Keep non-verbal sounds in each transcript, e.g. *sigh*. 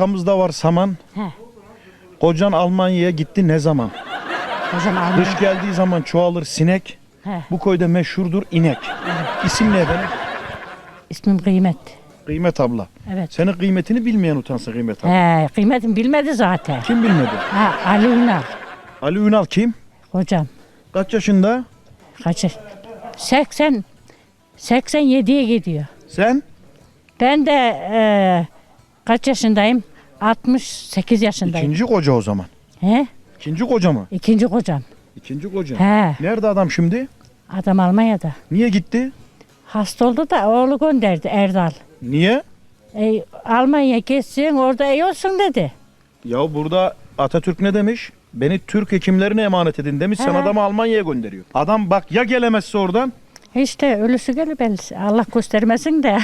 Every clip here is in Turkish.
Arkamızda var saman. He. Kocan Almanya'ya gitti ne zaman? Hocam Alman. Kış geldiği zaman çoğalır sinek. He. Bu köyde meşhurdur inek. İsim ne efendim? İsmim Kıymet. Kıymet abla. Evet. Senin kıymetini bilmeyen utansın Kıymet abla. He, kıymetim bilmedi zaten. Kim bilmedi? Ha, Ali Ünal. Ali Ünal kim? Hocam. Kaç yaşında? Kaçı? 80 87'ye gidiyor. Sen? Ben de e, kaç yaşındayım? 68 yaşındayım. İkinci koca o zaman. He? İkinci koca mı? İkinci kocam. İkinci koca. He. Nerede adam şimdi? Adam Almanya'da. Niye gitti? Hasta oldu da oğlu gönderdi Erdal. Niye? E, Almanya geçsin orada iyi olsun dedi. Ya burada Atatürk ne demiş? Beni Türk hekimlerine emanet edin demiş. Sen He. adamı Almanya'ya gönderiyor. Adam bak ya gelemezse oradan? İşte ölüsü gelir belki. Allah göstermesin de. *laughs*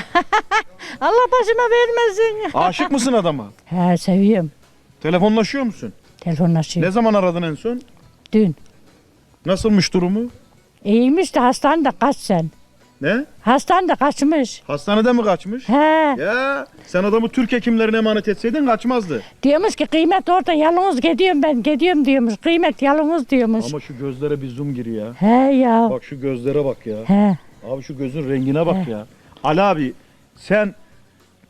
Allah başıma vermesin. Aşık mısın adama? He seviyorum. Telefonlaşıyor musun? Telefonlaşıyor. Ne zaman aradın en son? Dün. Nasılmış durumu? İyiymiş de hastanede kaç sen. Ne? Hastanede kaçmış. Hastanede mi kaçmış? He. Ya sen adamı Türk hekimlerine emanet etseydin kaçmazdı. Diyormuş ki kıymet orada yalnız gidiyorum ben gidiyorum diyormuş. Kıymet yalnız diyormuş. Ama şu gözlere bir zoom gir ya. He ya. Bak şu gözlere bak ya. He. Abi şu gözün rengine bak ya. Ali abi sen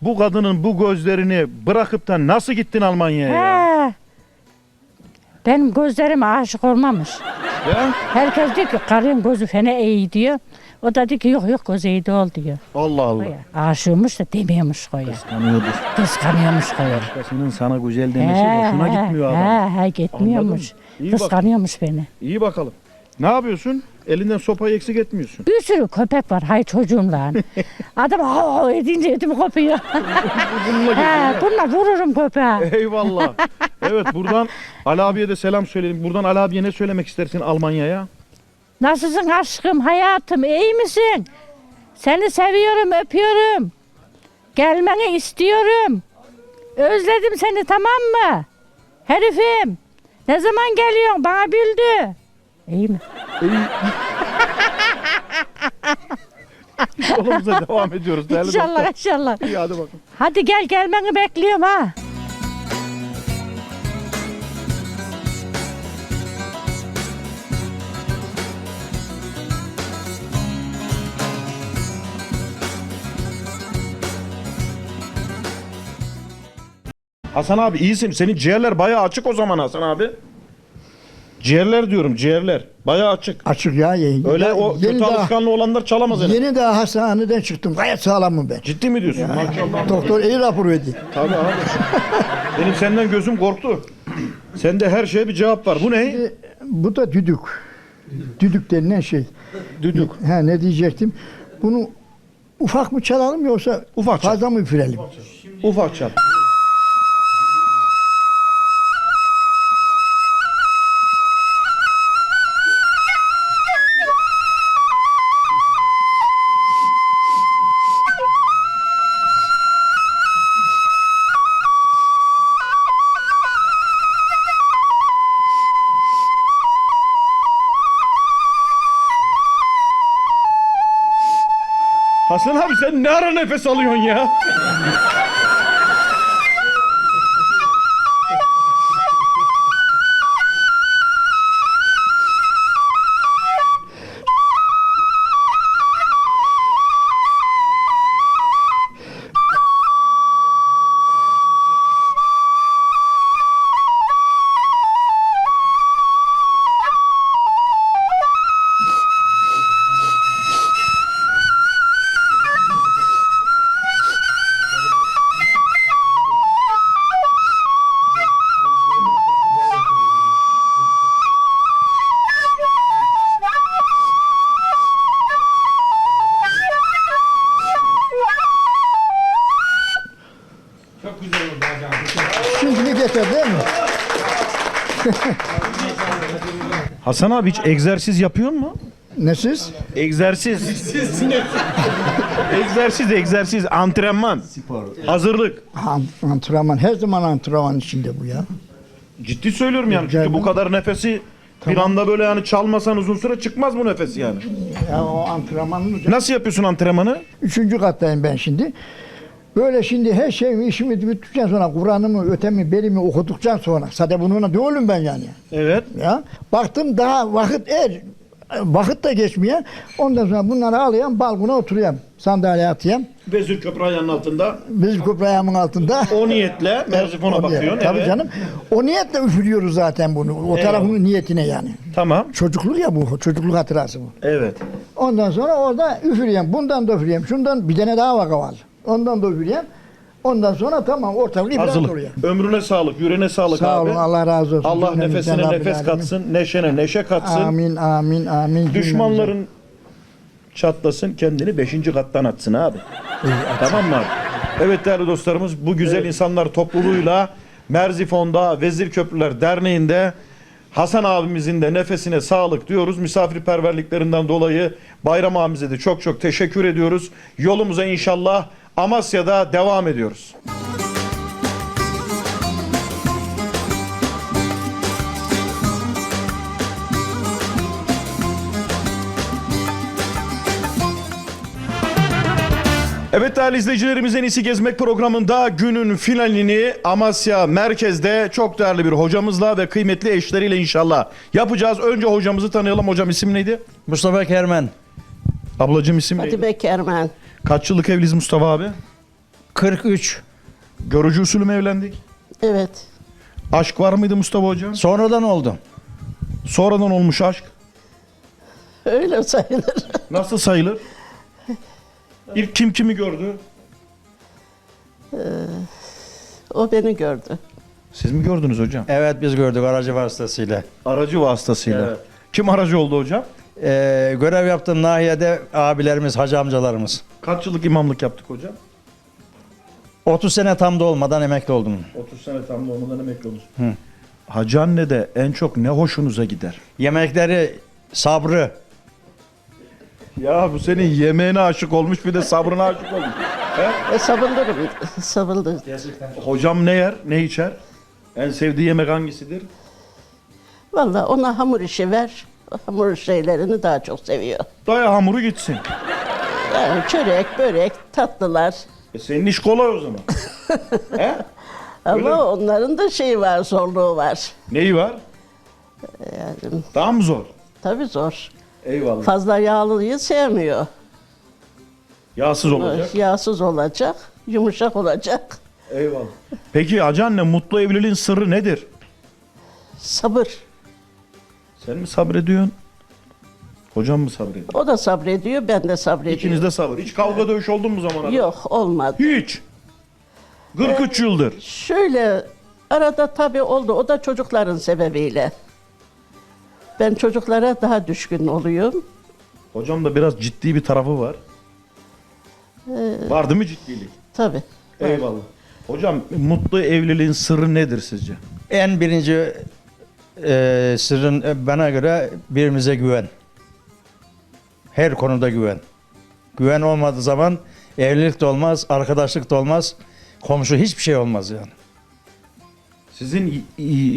bu kadının bu gözlerini bırakıp da nasıl gittin Almanya'ya ya? He. Benim gözlerime aşık olmamış. Ya? Herkes diyor ki karın gözü fena iyi diyor. O da diyor ki yok yok gözü iyi değil diyor. Allah Allah. Koya. Aşığımış da demiyormuş koya. Kıskanıyordur. Kıskanıyormuş koya. Başkasının sana güzel demesi hoşuna gitmiyor adam. He he gitmiyormuş. İyi bak. Kıskanıyormuş beni. İyi bakalım. Ne yapıyorsun? Elinden sopayı eksik etmiyorsun. Bir sürü köpek var hay çocuğumla. *laughs* Adam ha edince ödüm kopuyor. *laughs* Bununla he, bununla vururum köpeğe. Eyvallah. Evet buradan Ali abiye de selam söyleyelim. Buradan Ali abiye ne söylemek istersin Almanya'ya? Nasılsın aşkım hayatım iyi misin? Seni seviyorum öpüyorum. Gelmeni istiyorum. Özledim seni tamam mı? Herifim. Ne zaman geliyorsun bana bildi. İyi mi? *laughs* Yolumuza devam ediyoruz değerli İnşallah dostlar. inşallah. İyi hadi bakalım. Hadi gel gelmeni bekliyorum ha. Hasan abi iyisin. Senin ciğerler bayağı açık o zaman Hasan abi. Ciğerler diyorum ciğerler. Bayağı açık. Açık ya. Yeni, Öyle o yeni kötü daha, alışkanlığı olanlar çalamaz yani. Yeni daha hastaneden çıktım. Gayet sağlamım ben. Ciddi mi diyorsun? Maşallah. Doktor iyi rapor verdi. Tabii abi. *laughs* Benim senden gözüm korktu. Sende her şeye bir cevap var. Bu ne? Bu da düdük. Düdük denilen şey. Düdük. Ha ne diyecektim? Bunu ufak mı çalalım yoksa Ufak çal. fazla mı üfürelim? Ufak çal. Hasan abi sen ne ara nefes alıyorsun ya? Hasan abi hiç egzersiz yapıyor mu? Ne siz? Egzersiz. *laughs* egzersiz, egzersiz, antrenman. Hazırlık. An- Antrenman. Her zaman antrenman içinde bu ya. Ciddi söylüyorum yani çünkü bu kadar nefesi bir anda böyle yani çalmasan uzun süre çıkmaz bu nefes yani. Ya o antrenmanın Nasıl yapıyorsun antrenmanı? Üçüncü kattayım ben şimdi. Böyle şimdi her şeyimi işimi bittikten sonra Kur'an'ımı ötemi belimi okuduktan sonra zaten bununla diyorum ben yani. Evet. Ya baktım daha vakit er vakit de geçmiyor. Ondan sonra bunları alıyorum balkona oturuyorum. Sandalyeye atıyorum. Vezir Köprü ayağının altında. Bizim köprü ayağımın altında. O niyetle Merzifon'a O bakıyorsun. Tabii evet. canım. O niyetle üfürüyoruz zaten bunu. O Eyvallah. tarafın niyetine yani. Tamam. Çocukluk ya bu. Çocukluk hatırası bu. Evet. Ondan sonra orada üfürüyorum. Bundan da üfürüyorum. Şundan bir tane daha vaka var. Ondan da üfürüyorum. Ondan sonra tamam ortalık ibret oluyor. Hazırlık. Ömrüne sağlık, yüreğine sağlık Sağ abi. olun Allah razı olsun. Allah Cümlemizden nefesine Rabbil nefes Alemin. katsın, neşene neşe katsın. Amin amin amin. Düşmanların çatlasın, kendini beşinci kattan atsın abi. tamam mı abi? Evet değerli dostlarımız, bu güzel insanlar topluluğuyla Merzifon'da Vezir Köprüler Derneği'nde Hasan abimizin de nefesine sağlık diyoruz. Misafirperverliklerinden dolayı Bayram abimize de çok çok teşekkür ediyoruz. Yolumuza inşallah Amasya'da devam ediyoruz. Evet değerli izleyicilerimiz en iyisi gezmek programında günün finalini Amasya merkezde çok değerli bir hocamızla ve kıymetli eşleriyle inşallah yapacağız. Önce hocamızı tanıyalım. Hocam isim neydi? Mustafa Kermen Ablacığım isim neydi? Hadi Kermen. Kaç yıllık evliyiz Mustafa abi? 43 Görücü usulü mü evlendik? Evet. Aşk var mıydı Mustafa hocam? sonradan oldu. Sonradan olmuş aşk. Öyle sayılır. *laughs* Nasıl sayılır? İlk kim kimi gördü? O beni gördü. Siz mi gördünüz hocam? Evet biz gördük aracı vasıtasıyla. Aracı vasıtasıyla. Evet. Kim aracı oldu hocam? Ee, görev yaptığım nahiyede abilerimiz, hacı amcalarımız. Kaç yıllık imamlık yaptık hocam? 30 sene tam da olmadan emekli oldum. 30 sene tam olmadan emekli olmuş. Hacı anne de en çok ne hoşunuza gider? Yemekleri, sabrı. Ya bu senin yemeğine aşık olmuş bir de sabrına aşık olmuş. E, sabırlıyım. Sabırlı. Hocam ne yer, ne içer? En sevdiği yemek hangisidir? Vallahi ona hamur işi ver. Hamur şeylerini daha çok seviyor. Daya hamuru gitsin. Yani çörek, börek, tatlılar. E senin iş kolay o zaman. *laughs* He? Ama Öyle mi? onların da şeyi var, zorluğu var. Neyi var? Yani Daha mı zor? tabii zor. Eyvallah. Fazla yağlıyı sevmiyor. Yağsız olacak. Yağsız olacak, yumuşak olacak. Eyvallah. Peki hacı anne mutlu evliliğin sırrı nedir? Sabır. Sen mi sabrediyorsun? Hocam mı sabrediyor? O da sabrediyor, ben de sabrediyorum. İkiniz de sabır. Hiç kavga dövüş oldu mu zamana? kadar? Yok, olmadı. Hiç. 43 yıldır. Şöyle arada tabii oldu. O da çocukların sebebiyle. Ben çocuklara daha düşkün oluyorum. Hocam da biraz ciddi bir tarafı var. Var değil mi ciddilik? Tabii. Eyvallah. Hocam mutlu evliliğin sırrı nedir sizce? En birinci e, sırrın e, bana göre birbirimize güven. Her konuda güven. Güven olmadığı zaman evlilik de olmaz, arkadaşlık da olmaz, komşu hiçbir şey olmaz yani. Sizin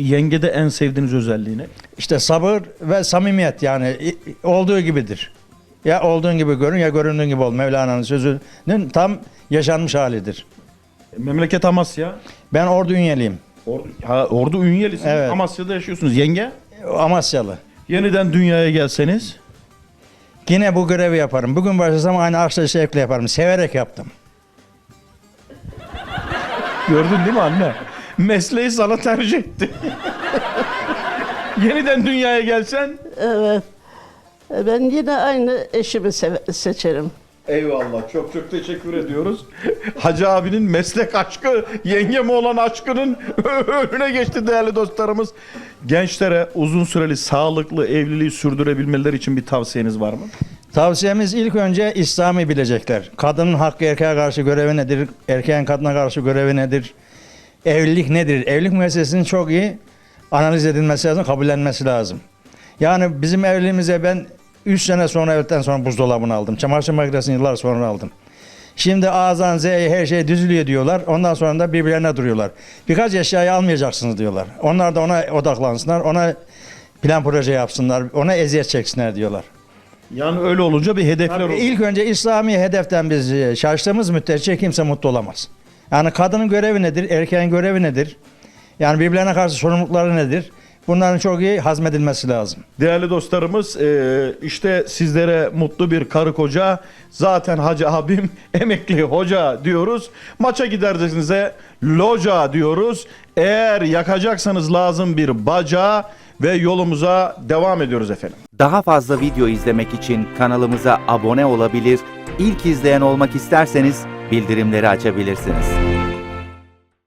yengede en sevdiğiniz özelliği ne? İşte sabır ve samimiyet yani olduğu gibidir. Ya olduğun gibi görün ya göründüğün gibi ol. Mevlana'nın sözünün tam yaşanmış halidir. Memleket Amasya. Ben Ordu Ünyeliyim. Ordu, ha, Ordu Ünyelisiniz. Evet. Amasya'da yaşıyorsunuz. Yenge? Amasyalı. Yeniden dünyaya gelseniz Yine bu görevi yaparım. Bugün başlasam aynı aşkla şevkle yaparım. Severek yaptım. gördün değil mi anne? Mesleği sana tercih etti. Yeniden dünyaya gelsen Evet. Ben yine aynı eşimi seve- seçerim. Eyvallah. Çok çok teşekkür ediyoruz. *laughs* Hacı abinin meslek aşkı, yengeme olan aşkının *laughs* önüne geçti değerli dostlarımız. Gençlere uzun süreli sağlıklı evliliği sürdürebilmeleri için bir tavsiyeniz var mı? Tavsiyemiz ilk önce İslam'ı bilecekler. Kadının hakkı erkeğe karşı görevi nedir? Erkeğin kadına karşı görevi nedir? Evlilik nedir? Evlilik meselesinin çok iyi analiz edilmesi lazım, kabullenmesi lazım. Yani bizim evliliğimize ben 3 sene sonra evlilikten sonra buzdolabını aldım. Çamaşır makinesini yıllar sonra aldım. Şimdi A'dan Z'ye her şey düzülüyor diyorlar. Ondan sonra da birbirlerine duruyorlar. Birkaç eşyayı almayacaksınız diyorlar. Onlar da ona odaklansınlar. Ona plan proje yapsınlar. Ona eziyet çeksinler diyorlar. Yani öyle olunca bir hedefler Tabii olur. ilk önce İslami hedeften biz e, şaştığımız müddetçe kimse mutlu olamaz. Yani kadının görevi nedir, erkeğin görevi nedir? Yani birbirlerine karşı sorumlulukları nedir? Bunların çok iyi hazmedilmesi lazım. Değerli dostlarımız e, işte sizlere mutlu bir karı koca zaten hacı abim *laughs* emekli hoca diyoruz. Maça gidercesinize loca diyoruz. Eğer yakacaksanız lazım bir baca ve yolumuza devam ediyoruz efendim. Daha fazla video izlemek için kanalımıza abone olabilir, ilk izleyen olmak isterseniz bildirimleri açabilirsiniz.